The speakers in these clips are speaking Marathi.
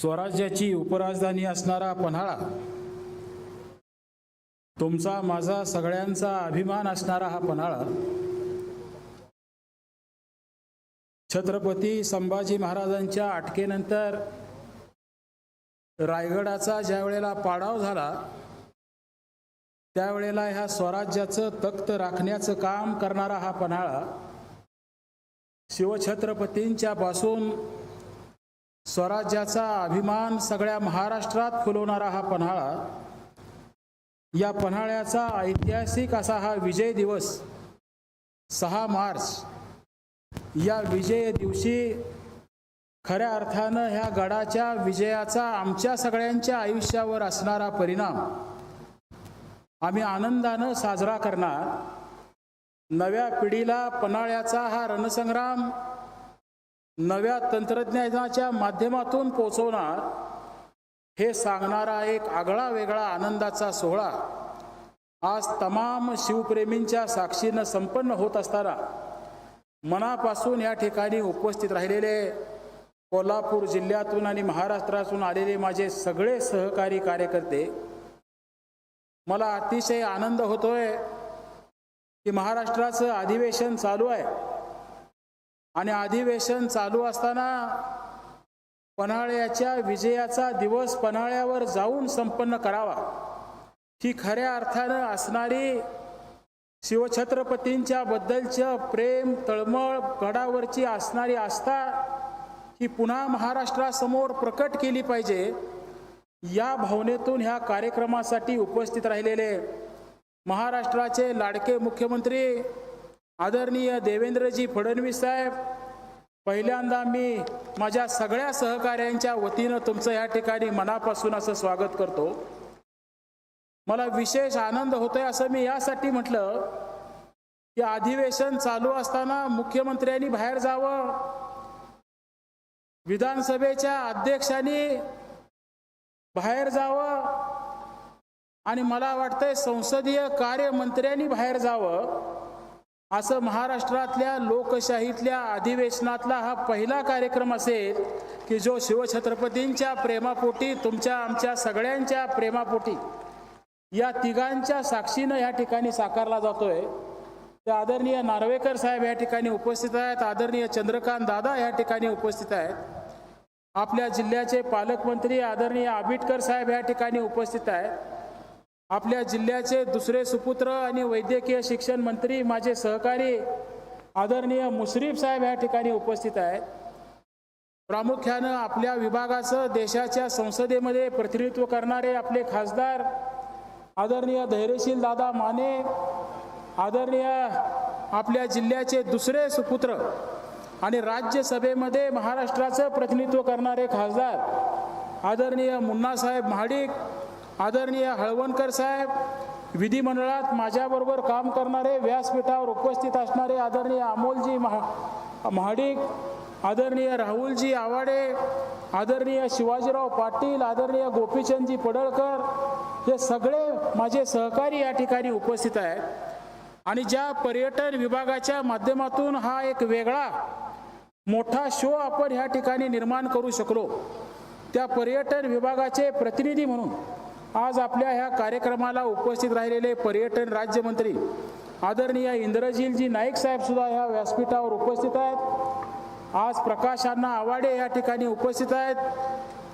स्वराज्याची उपराजधानी असणारा पन्हाळा. तुमचा माझा सगळ्यांचा अभिमान असणारा हा पन्हाळा. छत्रपती संभाजी महाराजांच्या अटकेनंतर रायगडाचा ज्या वेळेला पाडाव झाला त्यावेळेला ह्या स्वराज्याचं तख्त राखण्याचं काम करणारा हा पन्हाळा शिवछत्रपतींच्या पासून स्वराज्याचा अभिमान सगळ्या महाराष्ट्रात फुलवणारा हा पन्हाळा या पन्हाळ्याचा ऐतिहासिक असा हा विजय दिवस सहा मार्च या विजय दिवशी खऱ्या अर्थानं ह्या गडाच्या विजयाचा आमच्या सगळ्यांच्या आयुष्यावर असणारा परिणाम आम्ही आनंदानं साजरा करणार. नव्या पिढीला पन्हाळ्याचा हा रणसंग्राम नव्या तंत्रज्ञानाच्या माध्यमातून पोचवणार हे सांगणारा एक आगळा वेगळा आनंदाचा सोहळा आज तमाम शिवप्रेमींच्या साक्षीनं संपन्न होत असताना मनापासून या ठिकाणी उपस्थित राहिलेले कोल्हापूर जिल्ह्यातून आणि महाराष्ट्रातून आलेले माझे सगळे सहकारी कार्यकर्ते मला अतिशय आनंद होतोय की महाराष्ट्राचं अधिवेशन चालू आहे. आणि अधिवेशन चालू असताना पन्हाळ्याच्या विजयाचा दिवस पन्हाळ्यावर जाऊन संपन्न करावा. ही खऱ्या अर्थानं असणारी शिवछत्रपतींच्या बद्दलचं प्रेम तळमळ गडावरची असणारी आस्था ही पुन्हा महाराष्ट्रासमोर प्रकट केली पाहिजे या भावनेतून ह्या कार्यक्रमासाठी उपस्थित राहिलेले महाराष्ट्राचे लाडके मुख्यमंत्री आदरणीय देवेंद्रजी फडणवीस साहेब पहिल्यांदा मी माझ्या सगळ्या सहकाऱ्यांच्या वतीनं तुमचं या ठिकाणी मनापासून असं स्वागत करतो. मला विशेष आनंद होतोय असं मी यासाठी म्हटलं की अधिवेशन चालू असताना मुख्यमंत्र्यांनी बाहेर जावं. विधानसभेच्या अध्यक्षांनी बाहेर जावं. आणि मला वाटतंय संसदीय कार्यमंत्र्यांनी बाहेर जावं. असं महाराष्ट्रातल्या लोकशाहीतल्या अधिवेशनातला हा पहिला कार्यक्रम असेल की जो शिवछत्रपतींच्या प्रेमापोटी तुमच्या आमच्या सगळ्यांच्या प्रेमापोटी या तिघांच्या साक्षीनं या ठिकाणी साकारला जातोय. ते आदरणीय नार्वेकर साहेब या ठिकाणी उपस्थित आहेत आदरणीय चंद्रकांत दादा या ठिकाणी उपस्थित आहेत. आपल्या जिल्ह्याचे पालकमंत्री आदरणीय आबिटकर साहेब या ठिकाणी उपस्थित आहेत. आपल्या जिल्ह्याचे दुसरे सुपुत्र आणि वैद्यकीय शिक्षण मंत्री माझे सहकारी आदरणीय मुश्रीफ साहेब या ठिकाणी उपस्थित आहेत. प्रामुख्यानं आपल्या विभागाचं देशाच्या संसदेमध्ये प्रतिनिधित्व करणारे आपले खासदार आदरणीय धैर्यशील दादा माने आदरणीय आपल्या जिल्ह्याचे दुसरे सुपुत्र आणि राज्यसभेमध्ये महाराष्ट्राचं प्रतिनिधित्व करणारे खासदार आदरणीय मुन्नासाहेब महाडिक आदरणीय हळवणकर साहेब विधिमंडळात माझ्याबरोबर काम करणारे व्यासपीठावर उपस्थित असणारे आदरणीय अमोलजी महा महाडिक आदरणीय राहुलजी आवाडे आदरणीय शिवाजीराव पाटील आदरणीय गोपीचंदजी पडळकर हे सगळे माझे सहकारी या ठिकाणी उपस्थित आहेत. आणि ज्या पर्यटन विभागाच्या माध्यमातून हा एक वेगळा मोठा शो आपण ह्या ठिकाणी निर्माण करू शकलो त्या पर्यटन विभागाचे प्रतिनिधी म्हणून आज आपल्या ह्या कार्यक्रमाला उपस्थित राहिलेले पर्यटन राज्यमंत्री आदरणीय इंद्रजीलजी नाईक साहेब सुद्धा ह्या व्यासपीठावर उपस्थित आहेत. आज प्रकाश अण्णा आवाडे या ठिकाणी उपस्थित आहेत.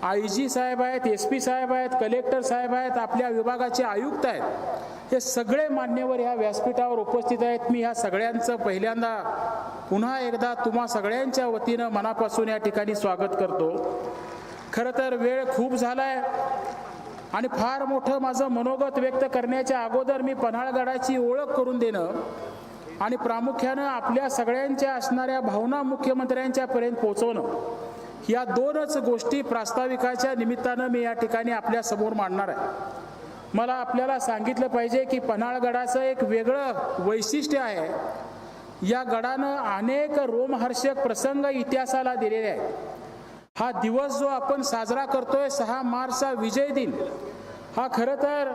आय जी साहेब आहेत एस पी साहेब आहेत कलेक्टर साहेब आहेत आपल्या विभागाचे आयुक्त आहेत. हे सगळे मान्यवर ह्या व्यासपीठावर उपस्थित आहेत. मी ह्या सगळ्यांचं पहिल्यांदा पुन्हा एकदा तुम्हा सगळ्यांच्या वतीनं मनापासून या ठिकाणी स्वागत करतो. खरं तर वेळ खूप झाला आहे आणि फार मोठं माझं मनोगत व्यक्त करण्याच्या अगोदर मी पन्हाळगडाची ओळख करून देणं आणि प्रामुख्यानं आपल्या सगळ्यांच्या असणाऱ्या भावना मुख्यमंत्र्यांच्या पर्यंत पोहोचवणं या दोनच गोष्टी प्रास्ताविकाच्या निमित्तानं मी या ठिकाणी आपल्यासमोर मांडणार आहे. मला आपल्याला सांगितलं पाहिजे की पन्हाळगडाचं एक वेगळं वैशिष्ट्य आहे. या गडानं अनेक रोमहर्षक प्रसंग इतिहासाला दिलेले आहेत. हा दिवस जो आपण साजरा करतोय सहा मार्चचा विजय दिन हा खरं तर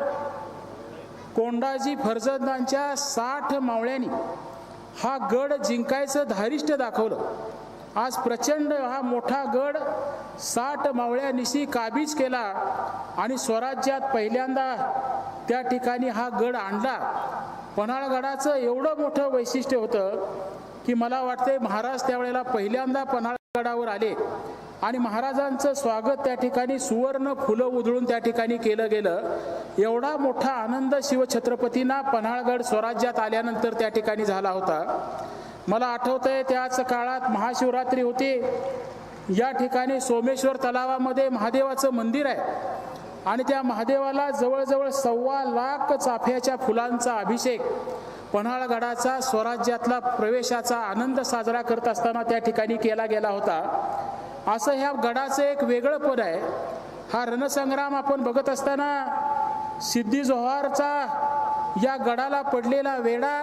कोंडाजी फर्जंदांच्या साठ मावळ्यांनी हा गड जिंकायचं धारिष्ट दाखवलं. आज प्रचंड हा मोठा गड साठ मावळ्यानिशी काबीज केला आणि स्वराज्यात पहिल्यांदा त्या ठिकाणी हा गड आणला. पन्हाळगडाचं एवढं मोठं वैशिष्ट्य होतं की मला वाटते महाराज त्यावेळेला पहिल्यांदा पन्हाळगडावर आले. आणि महाराजांचं स्वागत त्या ठिकाणी सुवर्ण फुलं उधळून त्या ठिकाणी केलं गेलं. एवढा मोठा आनंद शिवछत्रपतींना पन्हाळगड स्वराज्यात आल्यानंतर त्या ठिकाणी झाला होता. मला आठवतंय त्याच काळात महाशिवरात्री होती. या ठिकाणी सोमेश्वर तलावामध्ये महादेवाचं मंदिर आहे. आणि त्या महादेवाला जवळजवळ सव्वा लाख चाफ्याच्या फुलांचा अभिषेक पन्हाळगडाचा स्वराज्यातला प्रवेशाचा आनंद साजरा करत असताना त्या ठिकाणी केला गेला होता. असं ह्या गडाचं एक वेगळं पद आहे. हा रणसंग्राम आपण बघत असताना सिद्धी जोहारचा या गडाला पडलेला वेढा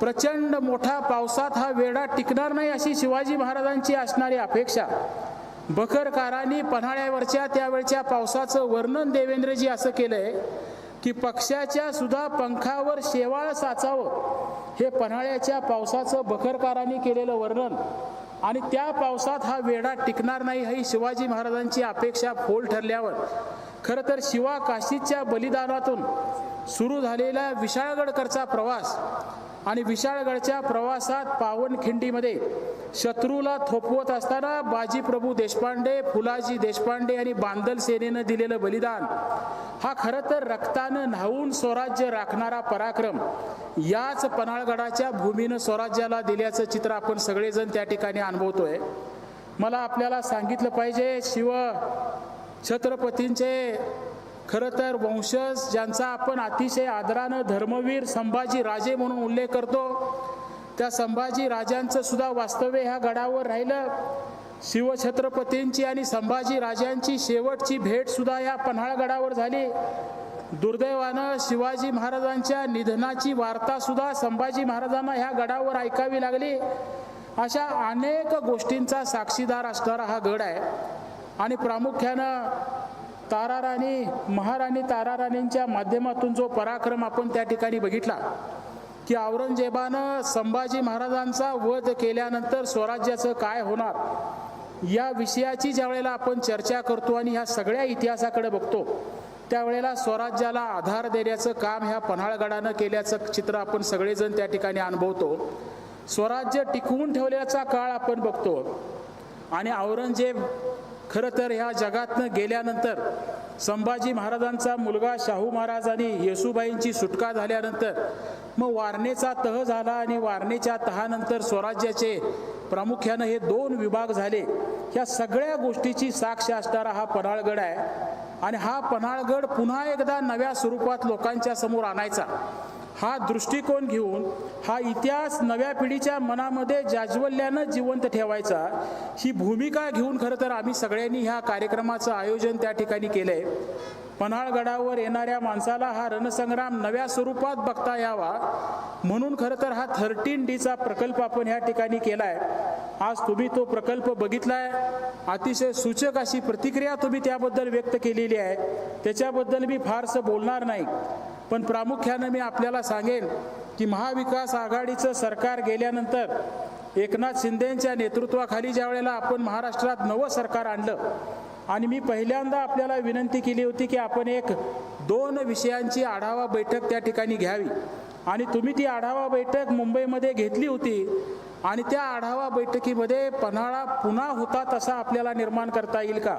प्रचंड मोठा पावसात हा वेढा टिकणार नाही अशी शिवाजी महाराजांची असणारी अपेक्षा. बखरकारांनी पन्हाळ्यावरच्या त्यावेळच्या पावसाचं वर्णन देवेंद्रजी असं केलंय की पक्षाच्या सुद्धा पंखावर शेवाळ साचावं. हे पन्हाळ्याच्या पावसाचं बखरकारांनी केलेलं वर्णन. आणि त्या पावसात हा वेढा टिकणार नाही ही शिवाजी महाराजांची अपेक्षा फोल ठरल्यावर. खरं तर शिवा काशीच्या बलिदानातून सुरू झालेला विशाळगडकरचा प्रवास आणि विशाळगडच्या प्रवासात पावनखिंडीमध्ये शत्रूला थोपवत असताना बाजीप्रभू देशपांडे फुलाजी देशपांडे आणि बांदल सेनेनं दिलेलं बलिदान हा खरं तर रक्तानं न्हावून स्वराज्य राखणारा पराक्रम याच पन्हाळगडाच्या भूमीनं स्वराज्याला दिल्याचं चित्र आपण सगळेजण त्या ठिकाणी अनुभवतोय. मला आपल्याला सांगितलं पाहिजे शिव छत्रपतींचे खरं तर वंशज ज्यांचा आपण अतिशय आदरानं धर्मवीर संभाजी राजे म्हणून उल्लेख करतो त्या संभाजी राजांचं सुद्धा वास्तव्य ह्या गडावर राहिलं. शिवछत्रपतींची आणि संभाजी राजांची शेवटची भेट सुद्धा या पन्हाळगडावर झाली. दुर्दैवानं शिवाजी महाराजांच्या निधनाची वार्ता सुद्धा संभाजी महाराजांना ह्या गडावर ऐकावी लागली. अशा अनेक गोष्टींचा साक्षीदार असणारा हा गड आहे. आणि प्रामुख्यानं ताराराणी महाराणी ताराराणींच्या माध्यमातून जो पराक्रम आपण त्या ठिकाणी बघितला की औरंगजेबानं संभाजी महाराजांचा वध केल्यानंतर स्वराज्याचं काय होणार या विषयाची ज्या वेळेला आपण चर्चा करतो आणि ह्या सगळ्या इतिहासाकडे बघतो त्यावेळेला स्वराज्याला आधार देण्याचं काम ह्या पन्हाळगडानं केल्याचं चित्र आपण सगळेजण त्या ठिकाणी अनुभवतो. स्वराज्य टिकवून ठेवल्याचा काळ आपण बघतो. आणि औरंगजेब खरं तर ह्या जगातनं गेल्यानंतर संभाजी महाराजांचा मुलगा शाहू महाराज आणि येसुबाईंची सुटका झाल्यानंतर मग वारणेचा तह झाला आणि वारणेच्या तहानंतर स्वराज्याचे प्रामुख्यानं हे दोन विभाग झाले. ह्या सगळ्या गोष्टीची साक्ष असणारा हा पन्हाळगड आहे. आणि हा पन्हाळगड पुन्हा एकदा नव्या स्वरूपात लोकांच्या समोर आणायचा. हा दृष्टिकोन घेऊन हा इतिहास नव्या पिढीच्या मनामध्ये जाज्वल्यानं जिवंत ठेवायचा ही भूमिका घेऊन खरं तर आम्ही सगळ्यांनी ह्या कार्यक्रमाचं आयोजन त्या ठिकाणी केलं आहे पन्हाळगडावर येणाऱ्या माणसाला हा रणसंग्राम नव्या स्वरूपात बघता यावा म्हणून खरं तर हा थर्टीन डीचा प्रकल्प आपण ह्या ठिकाणी केला आहे आज तुम्ही तो प्रकल्प बघितलाय अतिशय सूचक अशी प्रतिक्रिया तुम्ही त्याबद्दल व्यक्त केलेली आहे. त्याच्याबद्दल मी फारसं बोलणार नाही. पण प्रामुख्यानं मी आपल्याला सांगेन की महाविकास आघाडीचं सरकार गेल्यानंतर एकनाथ शिंदेच्या नेतृत्वाखाली ज्या वेळेला आपण महाराष्ट्रात नवं सरकार आणलं आणि मी पहिल्यांदा आपल्याला विनंती केली होती की आपण एक दोन विषयांची आढावा बैठक त्या ठिकाणी घ्यावी. आणि तुम्ही ती आढावा बैठक मुंबईमध्ये घेतली होती आणि त्या आढावा बैठकीमध्ये पन्हाळा पुन्हा होता तसा आपल्याला निर्माण करता येईल का?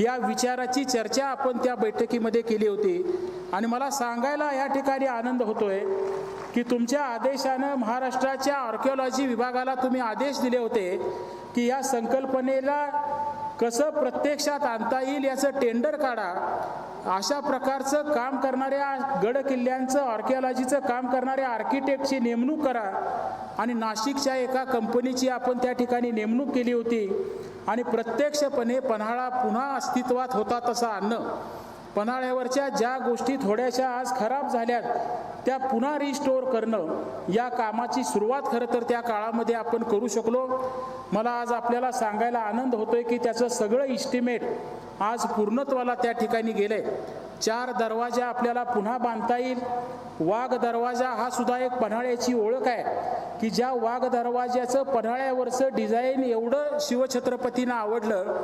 या विचाराची चर्चा आपण त्या बैठकीमध्ये केली होती. आणि मला सांगायला या ठिकाणी आनंद होतोय की तुमच्या आदेशानं महाराष्ट्राच्या आर्किओलॉजी विभागाला तुम्ही आदेश दिले होते की या संकल्पनेला कसं प्रत्यक्षात आणता येईल याचं टेंडर काढा. अशा प्रकारचं काम करणाऱ्या गड किल्ल्यांचं आर्किओलॉजीचं काम करणाऱ्या आर्किटेक्टची नेमणूक करा. आणि नाशिकच्या एका कंपनीची आपण त्या ठिकाणी नेमणूक केली होती. आणि प्रत्यक्षपणे पन्हाळा पुन्हा अस्तित्वात होता तसा आणणं पन्हाळ्यावरच्या ज्या गोष्टी थोड्याशा आज खराब झाल्यात त्या पुन्हा रिस्टोअर करणं या कामाची सुरुवात खरं तर त्या काळामध्ये आपण करू शकलो. मला आज आपल्याला सांगायला आनंद होतोय की त्याचं सगळं इस्टिमेट आज पूर्णत्वाला त्या ठिकाणी गेलंय. चार दरवाजा आपल्याला पुन्हा बांधता येईल. वाघ दरवाजा हा सुद्धा एक पन्हाळ्याची ओळख आहे की ज्या वाघ दरवाज्याचं पन्हाळ्यावरचं डिझाईन एवढं शिवछत्रपतींना आवडलं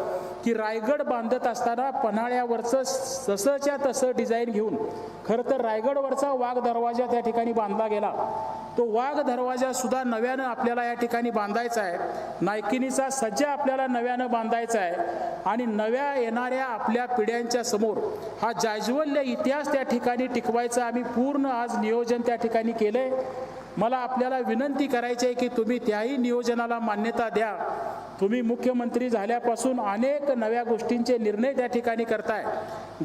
की रायगड बांधत असताना पन्हाळ्यावरचं तसंच्या तसं डिझाईन घेऊन खरं तर रायगडवरचा वाघ दरवाजा त्या ठिकाणी बांधला गेला. तो वाघ दरवाजा सुद्धा नव्यानं आपल्याला या ठिकाणी बांधायचा आहे. नायकिनीचा सज्जा आपल्याला नव्यानं बांधायचा आहे. आणि नव्या येणाऱ्या आपल्या पिढ्यांच्या समोर हा जाज्वल्य इतिहास त्या ठिकाणी टिकवायचा आम्ही पूर्ण आज नियोजन त्या ठिकाणी केलंय. मला आपल्याला विनंती करायची आहे की तुम्ही त्याही नियोजनाला मान्यता द्या. तुम्ही मुख्यमंत्री झाल्यापासून अनेक नव्या गोष्टींचे निर्णय त्या ठिकाणी करताय.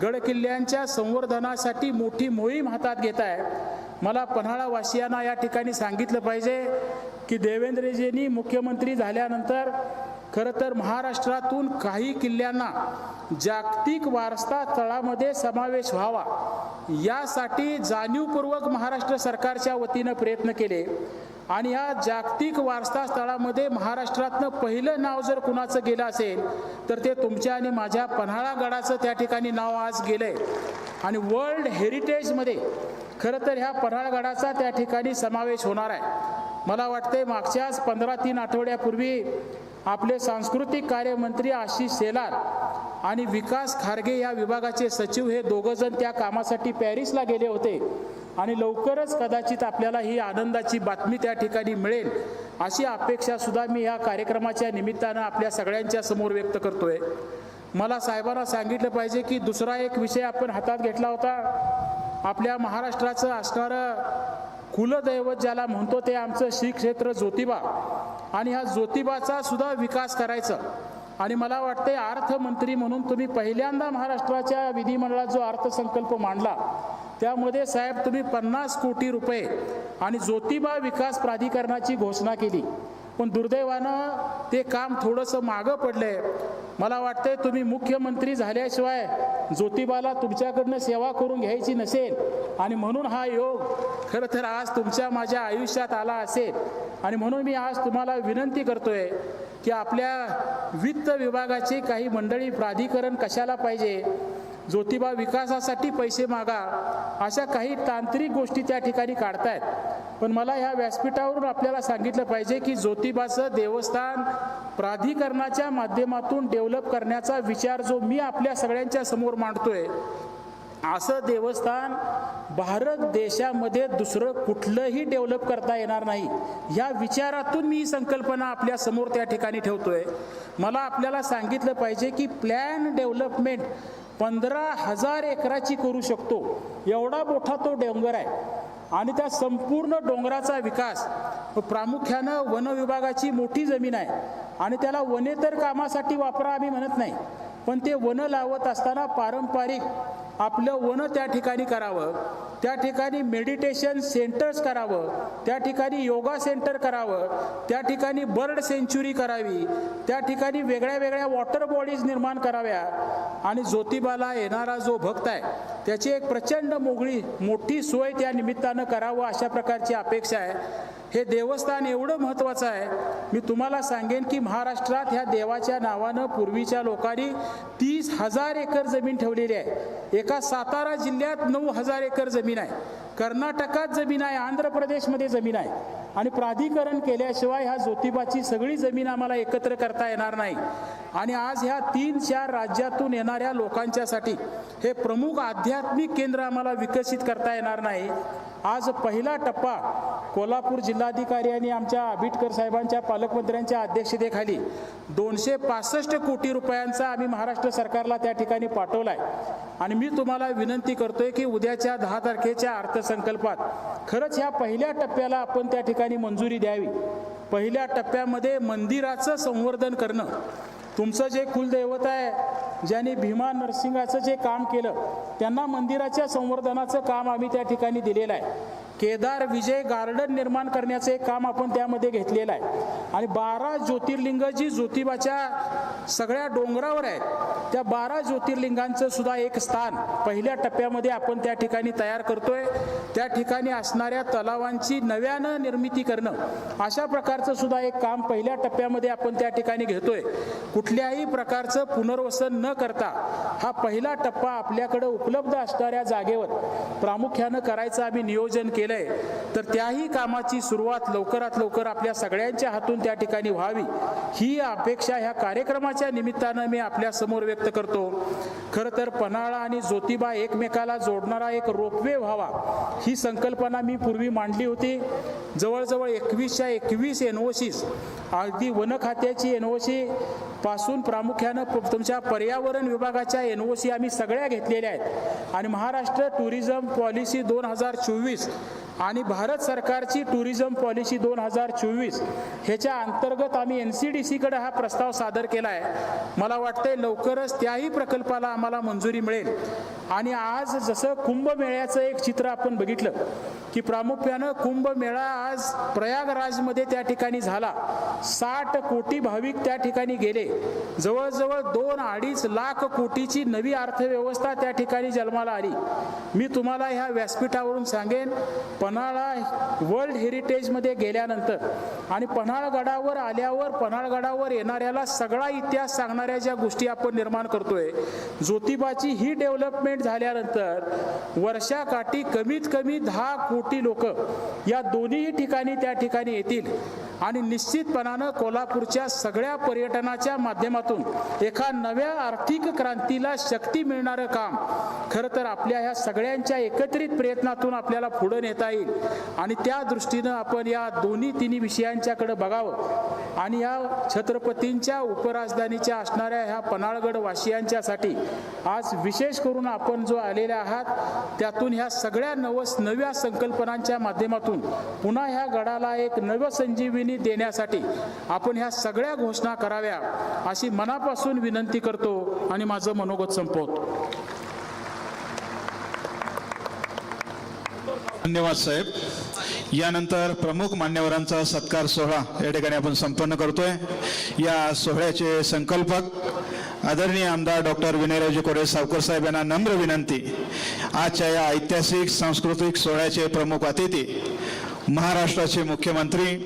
गडकिल्ल्यांच्या संवर्धनासाठी मोठी मोहीम हातात घेताय. मला पन्हाळा वासियांना या ठिकाणी सांगितलं पाहिजे की देवेंद्रजींनी मुख्यमंत्री झाल्यानंतर खरं तर महाराष्ट्रातून काही किल्ल्यांना जागतिक वारसा तळामध्ये समावेश व्हावा यासाठी जाणीवपूर्वक महाराष्ट्र सरकारच्या वतीनं प्रयत्न केले. आणि ह्या जागतिक वारसा स्थळामध्ये महाराष्ट्रातनं पहिलं नाव जर कुणाचं गेलं असेल तर ते तुमच्या आणि माझ्या पन्हाळा गडाचं त्या ठिकाणी नाव आज गेलंय. आणि वर्ल्ड हेरिटेजमध्ये खरं तर ह्या पन्हाळगडाचा त्या ठिकाणी समावेश होणार आहे. मला वाटते मागच्याच पंधरा तीन आठवड्यापूर्वी आपले सांस्कृतिक कार्यमंत्री आशिष शेलार आणि विकास खारगे या विभागाचे सचिव हे दोघंजण त्या कामासाठी पॅरिसला गेले होते. आणि लवकरच कदाचित आपल्याला ही आनंदाची बातमी त्या ठिकाणी मिळेल अशी अपेक्षा सुद्धा मी या कार्यक्रमाच्या निमित्तानं आपल्या सगळ्यांच्या समोर व्यक्त करतोय. मला साहेबांना सांगितलं पाहिजे की दुसरा एक विषय आपण हातात घेतला होता आपल्या महाराष्ट्राचं असणारं कुलदैवत ज्याला म्हणतो ते आमचं श्री क्षेत्र ज्योतिबा. आणि ह्या ज्योतिबाचा सुद्धा विकास करायचं. आणि मला वाटते अर्थमंत्री म्हणून तुम्ही पहिल्यांदा महाराष्ट्राच्या विधिमंडळात जो अर्थसंकल्प मांडला त्यामध्ये साहेब तुम्ही पन्नास कोटी रुपये आणि ज्योतिबा विकास प्राधिकरणाची घोषणा केली. पण दुर्दैवानं ते काम थोडंसं मागं पडलंय. मला वाटतंय तुम्ही मुख्यमंत्री झाल्याशिवाय ज्योतिबाला तुमच्याकडनं सेवा करून घ्यायची नसेल आणि म्हणून हा योग खरं तर आज तुमच्या माझ्या आयुष्यात आला असेल. आणि म्हणून मी आज तुम्हाला विनंती करतोय की आपल्या वित्त विभागाची काही मंडळी प्राधिकरण कशाला पाहिजे? ज्योतिबा विकासासाठी पैसे मागा अशा काही तांत्रिक गोष्टी त्या ठिकाणी काढतायत. पण मला ह्या व्यासपीठावरून आपल्याला सांगितलं पाहिजे की ज्योतिबाचं देवस्थान प्राधिकरणाच्या माध्यमातून डेव्हलप करण्याचा विचार जो मी आपल्या सगळ्यांच्या समोर मांडतोय असं देवस्थान भारत देशामध्ये दुसरं कुठलंही डेव्हलप करता येणार नाही. या विचारातून मी ही संकल्पना आपल्यासमोर त्या ठिकाणी ठेवतोय. मला आपल्याला सांगितलं पाहिजे की प्लॅन डेव्हलपमेंट पंधरा हजार एकराची करू शकतो. एवढा मोठा तो डोंगर आहे. आणि त्या संपूर्ण डोंगराचा विकास प्रामुख्यानं वन विभागाची मोठी जमीन आहे. आणि त्याला वनेतर कामासाठी वापरा आम्ही म्हणत नाही. पण ते वन लावत असताना पारंपरिक आपलं वन त्या ठिकाणी करावं. त्या ठिकाणी मेडिटेशन सेंटर्स करावं त्या ठिकाणी योगा सेंटर करावं त्या ठिकाणी बर्ड सेंच्युरी करावी त्या ठिकाणी वेगळ्या वेगळ्या वॉटर बॉडीज निर्माण कराव्या. आणि ज्योतिबाला येणारा जो भक्त आहे त्याची एक प्रचंड मोगळी मोठी सोय त्या निमित्तानं करावं अशा प्रकारची अपेक्षा आहे. हे देवस्थान एवढं महत्त्वाचं आहे. मी तुम्हाला सांगेन की महाराष्ट्रात ह्या देवाच्या नावानं पूर्वीच्या लोकांनी तीस हजार एकर जमीन ठेवलेली आहे. एका सातारा जिल्ह्यात नऊ हजार एकर जमीन आहे. कर्नाटकात जमीन आहे आंध्र प्रदेशमध्ये जमीन आहे. आणि प्राधिकरण केल्याशिवाय ह्या ज्योतिबाची सगळी जमीन आम्हाला एकत्र करता येणार नाही. आणि आज ह्या तीन चार राज्यातून येणाऱ्या लोकांच्यासाठी हे प्रमुख आध्यात्मिक केंद्र आम्हाला विकसित करता येणार नाही. आज पहिला टप्पा कोल्हापूर जिल्हाधिकारी आणि आमच्या आबिटकर साहेबांच्या पालकमंत्र्यांच्या अध्यक्षतेखाली दोनशे पासष्ट कोटी रुपयांचा आम्ही महाराष्ट्र सरकारला त्या ठिकाणी पाठवला आहे आणि मी तुम्हाला विनंती करतोय की उद्याच्या दहा तारखेच्या अर्थसंकल्पात खरंच ह्या पहिल्या टप्प्याला आपण त्या ठिकाणी ठिकाणी मंजुरी द्यावी. पहिल्या टप्प्यामध्ये मंदिराचं संवर्धन करणं. तुमचं जे कुलदैवत आहे ज्यांनी भीमा नरसिंगाचं जे काम केलं त्यांना मंदिराच्या संवर्धनाचं काम आम्ही त्या ठिकाणी दिलेलं आहे. केदार विजय गार्डन निर्माण करण्याचं एक काम आपण त्यामध्ये घेतलेलं आहे. आणि बारा ज्योतिर्लिंग जी ज्योतिबाच्या सगळ्या डोंगरावर आहेत त्या बारा ज्योतिर्लिंगांचं सुद्धा एक स्थान पहिल्या टप्प्यामध्ये आपण त्या ठिकाणी तयार करतोय. त्या ठिकाणी असणाऱ्या तलावांची नव्यानं निर्मिती करणं अशा प्रकारचं सुद्धा एक काम पहिल्या टप्प्यामध्ये आपण त्या ठिकाणी घेतोय. कुठल्याही प्रकारचं पुनर्वसन न करता हा पहिला टप्पा आपल्याकडं उपलब्ध असणाऱ्या जागेवर प्रामुख्यानं करायचं आम्ही नियोजन केलंय. तर त्याही कामाची सुरुवात लवकरात लवकर आपल्या सगळ्यांच्या हातून त्या ठिकाणी व्हावी ही अपेक्षा ह्या कार्यक्रमाच्या निमित्तानं मी आपल्यासमोर व्यक्त करतो. खरं तर पन्हाळा आणि ज्योतिबा एकमेकाला जोडणारा एक रोपवे व्हावा ही संकल्पना मी पूर्वी मांडली होती. जवळजवळ एकवीसच्या एकवीस एन ओ सीज अगदी वन खात्याची सी पासून प्रामुख्यानं तुमच्या पर्यावरण विभागाच्या एन ओ सी आम्ही सगळ्या घेतलेल्या आहेत. आणि महाराष्ट्र टुरिझम पॉलिसी दोन हजार चोवीस आणि भारत सरकारची टुरिझम पॉलिसी दोन हजार चोवीस ह्याच्या अंतर्गत आम्ही एन सी डी सीकडे हा प्रस्ताव सादर केला आहे. मला वाटतंय लवकरच त्याही प्रकल्पाला आम्हाला मंजुरी मिळेल. आणि आज जसं कुंभमेळ्याचं एक चित्र आपण बघितलं की प्रामुख्यानं कुंभमेळा आज प्रयागराजमध्ये त्या ठिकाणी झाला. साठ कोटी भाविक त्या ठिकाणी गेले. जवळजवळ दोन अडीच लाख कोटीची नवी अर्थव्यवस्था त्या ठिकाणी जन्माला आली. मी तुम्हाला ह्या व्यासपीठावरून सांगेन पन्हाळा वर्ल्ड हेरिटेजमध्ये गेल्यानंतर आणि पन्हाळगडावर आल्यावर पन्हाळगडावर येणाऱ्याला सगळा इतिहास सांगणाऱ्या ज्या गोष्टी आपण निर्माण करतोय ज्योतिबाची ही डेव्हलपमेंट झाल्यानंतर वर्षाकाठी कमीत कमी दहा कोटी लोक या दोन्ही ठिकाणी त्या ठिकाणी येतील. आणि निश्चितपणानं कोल्हापूरच्या सगळ्या पर्यटनाच्या माध्यमातून एका नव्या आर्थिक क्रांतीला शक्ती मिळणारं काम खरं तर आपल्या ह्या सगळ्यांच्या एकत्रित प्रयत्नातून आपल्याला पुढे नेता येईल. आणि त्या दृष्टीनं आपण या दोन्ही तिन्ही विषयांच्याकडे बघावं. आणि या छत्रपतींच्या उपराजधानीच्या असणाऱ्या ह्या पन्हाळगड वासियांच्यासाठी आज विशेष करून आपण जो आलेले आहात त्यातून ह्या सगळ्या नवस नव्या संकल्पनांच्या माध्यमातून पुन्हा ह्या गडाला एक नवसंजीवनी देण्यासाठी आपण ह्या सगळ्या घोषणा कराव्या अशी मनापासून विनंती करतो आणि माझं मनोगत संपवतो. धन्यवाद साहेब. यानंतर प्रमुख मान्यवरांचा सत्कार सोहळा या ठिकाणी आपण संपन्न करतोय. या सोहळ्याचे संकल्पक आदरणीय आमदार डॉक्टर विनयरावजी कोडे सावकर साहेब यांना नम्र विनंती. आजच्या या ऐतिहासिक सांस्कृतिक सोहळ्याचे प्रमुख अतिथी महाराष्ट्राचे मुख्यमंत्री